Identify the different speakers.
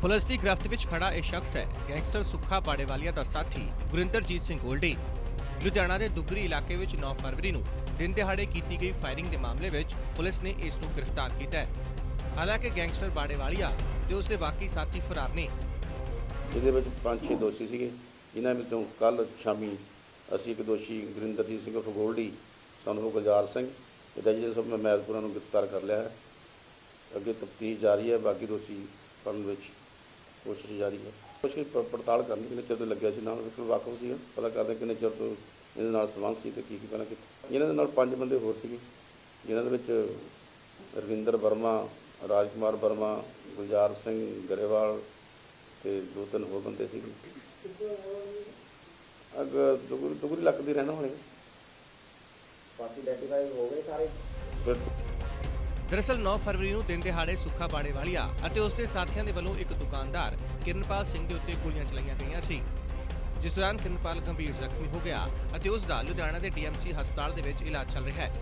Speaker 1: Police ਦੀ ਗ੍ਰਿਫਤ ਵਿੱਚ ਖੜਾ ਇਹ ਸ਼ਖਸ ਹੈ, ਗੈਂਗਸਟਰ ਸੁੱਖਾ ਬਾੜੇਵਾਲੀਆ ਦਾ ਸਾਥੀ ਗੁਰਿੰਦਰਜੀਤ ਸਿੰਘ ਗੋਲਡੀ। ਲੁਧਿਆਣਾ ਦੇ ਦੁੱਗਰੀ ਇਲਾਕੇ ਵਿੱਚ 9 ਫਰਵਰੀ ਨੂੰ ਦਿਨ ਦਿਹਾੜੇ ਕੀਤੀ ਗਈ ਫਾਇਰਿੰਗ ਦੇ ਮਾਮਲੇ ਵਿੱਚ ਪੁਲਿਸ ਨੇ ਇਸ ਨੂੰ ਗ੍ਰਿਫਤਾਰ ਕੀਤਾ ਹੈ। ਹਾਲਾਂਕਿ ਗੈਂਗਸਟਰ ਬਾੜੇਵਾਲੀਆ ਤੇ ਉਸ ਦੇ ਬਾਕੀ ਸਾਥੀ ਫਰਾਰ ਨੇ।
Speaker 2: ਇਹਦੇ ਵਿੱਚ ਪੰਜ ਛੇ ਦੋਸ਼ੀ ਸੀਗੇ, ਜਿਨ੍ਹਾਂ ਵਿੱਚੋਂ ਕੱਲ ਸ਼ਾਮੀ ਅਸੀਂ ਇੱਕ ਦੋਸ਼ੀ ਗੁਰਿੰਦਰਜੀਤ ਸਿੰਘ ਫਗੋਲਡੀ ਗੋਲਡੀ ਸਾਨੂੰ ਗੁਲਜ਼ਾਰ ਸਿੰਘ ਇਹਦਾ ਜੀ ਸਭ ਮੈਂ ਮੈਲਪੁਰਾ ਨੂੰ ਗ੍ਰਿਫਤਾਰ ਕਰ ਲਿਆ ਹੈ। ਅੱਗੇ ਤਫਤੀਸ਼ ਜਾਰੀ ਹੈ, ਬਾਕੀ ਦੋਸ਼ੀ ਫੜਨ ਵਿੱਚ ਕੋਸ਼ਿਸ਼ ਜਾਰੀ ਹੈ। ਪ- ਪੜਤਾਲ ਕਰਨੀ ਕਿੰਨੇ ਚਿਰ ਤੋਂ ਲੱਗਿਆ ਸੀ ਨਾਲ ਬਿਲਕੁਲ ਵਾਕਫ ਸੀ ਪਤਾ ਕਰਦੇ ਕਿੰਨੇ ਚਿਰ ਤੋਂ ਇਹਦੇ ਨਾਲ ਸੰਬੰਧ ਸੀ ਤੇ ਕੀ ਕੀ ਪਹਿਲਾਂ ਕੀਤਾ। ਇਹਨਾਂ ਦੇ ਨਾਲ ਪੰਜ ਬੰਦੇ ਹੋਰ ਸੀਗੇ ਜਿਨ੍ਹਾਂ ਦੇ ਵਿੱਚ ਰਵਿੰਦਰ ਵਰਮਾ ਰਾਜਕੁਮਾਰ ਵਰਮਾ ਗੁਲਜ਼ਾਰ ਸਿੰਘ ਗਰੇਵਾਲ ਤੇ ਦੋ ਤਿੰਨ ਹੋਰ ਬੰਦੇ ਸੀਗੇ। ਅਗ ਦੁਗਰੀ ਦੁਗਰੀ ਲੱਕ ਦੀ ਰਹਿਣਾ ਹੋਣੇ।
Speaker 3: ਬਾਕੀ ਆਈਡੈਂਟੀਫਾਈ ਹੋ ਗਏ ਸਾਰੇ?
Speaker 1: ਦਰਅਸਲ 9 ਫਰਵਰੀ ਨੂੰ ਦਿਨ ਦਿਹਾੜੇ ਸੁੱਖਾ ਬਾੜੇ ਵਾਲੀਆ ਅਤੇ ਉਸ ਦੇ ਸਾਥੀਆਂ ਦੇ ਵੱਲੋਂ ਇੱਕ ਦੁਕਾਨਦਾਰ ਕਿਰਨਪਾਲ ਸਿੰਘ ਦੇ ਉੱਤੇ ਗੋਲੀਆਂ ਚਲਾਈਆਂ ਗਈਆਂ ਸੀ। ਜਿਸ ਦੌਰਾਨ ਕਿਰਨਪਾਲ ਗੰਭੀਰ ਜ਼ਖਮੀ ਹੋ ਗਿਆ ਅਤੇ ਉਸ ਦਾ ਲੁਧਿਆਣਾ ਦੇ ਡੀਐਮਸੀ ਹਸਪਤਾਲ ਦੇ ਵਿੱਚ ਇਲਾਜ ਚੱਲ ਰਿਹਾ ਹੈ।